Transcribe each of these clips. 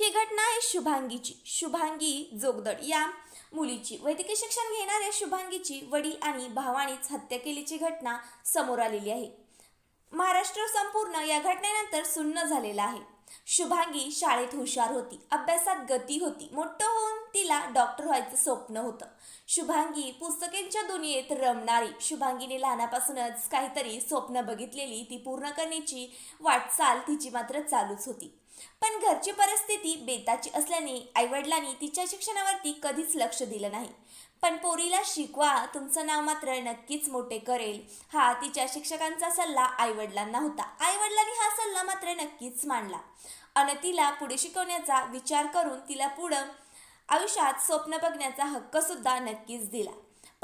ही घटना आहे शुभांगीची. शुभांगी जोगदड. या मुलीची वैद्यकीय शिक्षण घेणाऱ्या शुभांगीची वडील आणि भावानेच हत्या केल्याची घटना समोर आलेली आहे. महाराष्ट्र संपूर्ण या घटनेनंतर सुन्न झालेला आहे. शुभांगी शाळेत हुशार होती. अभ्यासात गती होती. मोठं होऊन तिला डॉक्टर व्हायचं स्वप्न होतं. शुभांगी पुस्तकांच्या दुनियेत रमणारी. शुभांगीने लहानापासूनच काहीतरी स्वप्न बघितलेली ती पूर्ण करण्याची वाटचाल तिची मात्र चालूच होती. पण घरची परिस्थिती बेताची असल्याने आईवडिलांनी तिच्या शिक्षणावरती कधीच लक्ष दिलं नाही. पण पोरीला शिकवा तुमचं नाव मात्र नक्कीच मोठे करेल हा तिच्या शिक्षकांचा सल्ला आईवडिलांना होता. आईवडिलांनी हा सल्ला मात्र नक्कीच मांडला. अन तिला पुढे शिकवण्याचा विचार करून तिला पुढं आयुष्यात स्वप्न बघण्याचा हक्कसुद्धा नक्कीच दिला.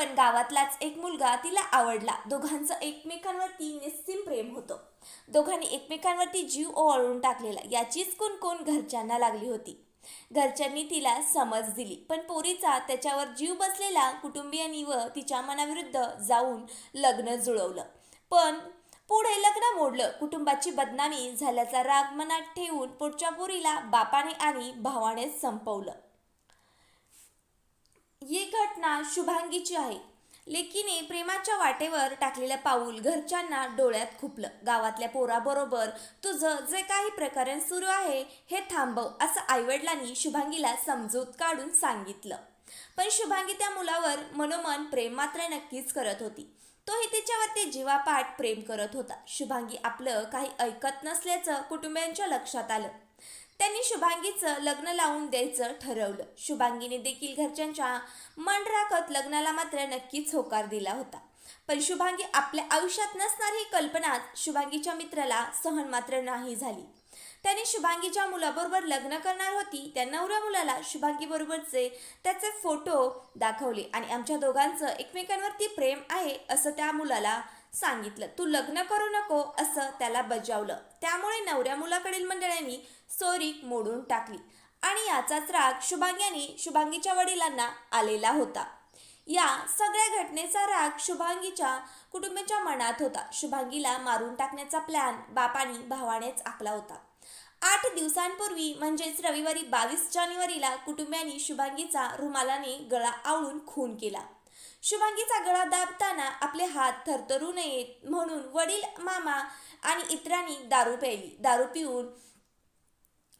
पण गावातलाच एक मुलगा तिला आवडला. दोघांचं एकमेकांवरती निस्सिम प्रेम होतं. दोघांनी एकमेकांवरती जीव ओवाळून टाकलेला. याचीच कुणकुण घरच्यांना लागली होती. घरच्यांनी तिला समज दिली. पण पोरीचा त्याच्यावर जीव बसलेला कुटुंबियांनी व तिच्या मनाविरुद्ध जाऊन लग्न जुळवलं. पण पुढे लग्न मोडलं. कुटुंबाची बदनामी झाल्याचा राग मनात ठेवून पुढच्या पोरीला बापाने आणि भावाने संपवलं. ही घटना शुभांगीची आहे. लेकीने प्रेमाच्या वाटेवर टाकलेलं पाऊल घरच्यांना डोळ्यात खुपलं. गावातल्या पोराबरोबर तुझं जे काही प्रकरण सुरू आहे हे थांबव असं आईवडिलांनी शुभांगीला समजूत काढून सांगितलं. पण शुभांगी त्या मुलावर मनोमन प्रेम मात्र नक्कीच करत होती. तोही तिच्यावरती जीवापाठ प्रेम करत होता. शुभांगी आपलं काही ऐकत नसल्याचं कुटुंबियांच्या लक्षात आलं. त्यांनी शुभांगीचं लग्न लावून द्यायचं ठरवलं. शुभांगीने देखील घरच्यांच्या मन राखत लग्नाला मात्र नक्कीच होकार दिला होता. पण शुभांगी आपल्या आयुष्यात नसणारी ही कल्पना शुभांगीच्या मित्राला सहन मात्र नाही झाली. त्याने शुभांगीच्या मुलाबरोबर लग्न करणार होती त्या नवऱ्या मुलाला शुभांगी बरोबरचे त्याचे फोटो दाखवले आणि आमच्या दोघांचं एकमेकांवरती प्रेम आहे असं त्या मुलाला सांगितलं तू लग्न करू नको असं त्याला बजावलं. त्यामुळे नवऱ्या मुलाकडील मंडळांनी सोरी मोडून टाकली आणि याचाच राग शुभांग्याने शुभांगीच्या वडिलांना आलेला होता. या सगळ्या घटनेचा राग शुभांगीच्या कुटुंबाच्या मनात होता. शुभांगीला मारून टाकण्याचा प्लॅन बापानी भावानेच आखला होता. आठ दिवसांपूर्वी म्हणजेच रविवारी बावीस जानेवारीला कुटुंबियांनी शुभांगीचा रुमालाने गळा आवळून खून केला. शुभांगीचा गळा दाबताना आपले हात थरथरू नयेत म्हणून वडील मामा आणि इतरांनी दारू प्यायली. दारू पिऊन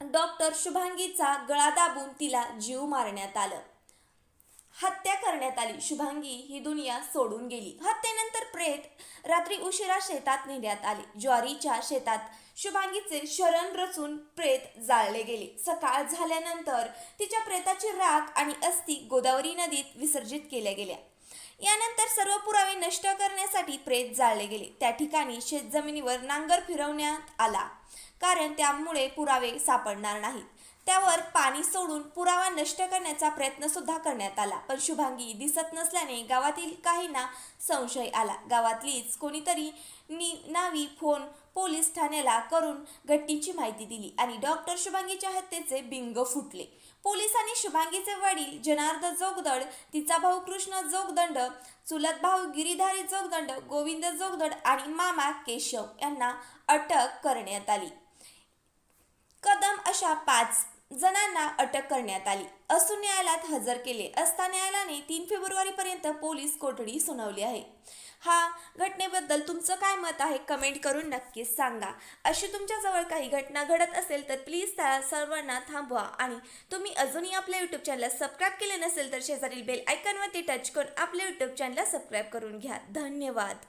डॉक्टर शुभांगीचा गळा दाबून तिला जीव मारण्यात आलं. हत्या करण्यात आली. शुभांगी ही दुनिया सोडून गेली. हत्येनंतर प्रेत रात्री उशिरा शेतात नेण्यात आले. ज्वारीच्या शेतात शुभांगीचे शरण रचून प्रेत जाळले गेले. सकाळ झाल्यानंतर तिच्या प्रेताची राख आणि अस्थि गोदावरी नदीत विसर्जित केल्या गेल्या. यानंतर सर्व पुरावे नष्ट करण्यासाठी प्रेत जाळले गेले. त्या ठिकाणी शेतजमिनीवर नांगर फिरवण्यात आला. कारण त्यामुळे पुरावे सापडणार नाहीत. त्यावर पाणी सोडून पुरावा नष्ट करण्याचा प्रयत्न सुद्धा करण्यात आला पण शुभांगी दिसत नसल्याने गावातील काहींना संशय आला. गावातलीच कोणीतरी नावी फोन पोलीस ठाण्याला करून घटनेची माहिती दिली आणि डॉक्टर शुभांगीच्या हत्येचे बिंग फुटले. पोलिसांनी शुभांगीचे वडील जनार्द जोगदड तिचा भाऊ कृष्ण जोगदंड चुलत भाऊ गिरीधारी जोगदंड गोविंद जोगदंड आणि मामा केशव यांना अटक करण्यात आली. कदम अशा पाच जणांना अटक करण्यात आली. असून न्यायालयात हजर केले असता न्यायालयाने तीन फेब्रुवारीपर्यंत पोलीस कोठडी सुनावली आहे. हा घटनेबद्दल तुमचं काय मत आहे? कमेंट करून नक्कीच सांगा. अशी तुमच्याजवळ काही घटना घडत असेल तर प्लीज त्या सर्वांना थांबवा आणि तुम्ही अजूनही आपल्या यूट्यूब चॅनलला सबस्क्राईब केले नसेल तर शेजारील बेल आयकॉनवरती टच करून आपल्या यूट्यूब चॅनलला सबस्क्राईब करून घ्या. धन्यवाद.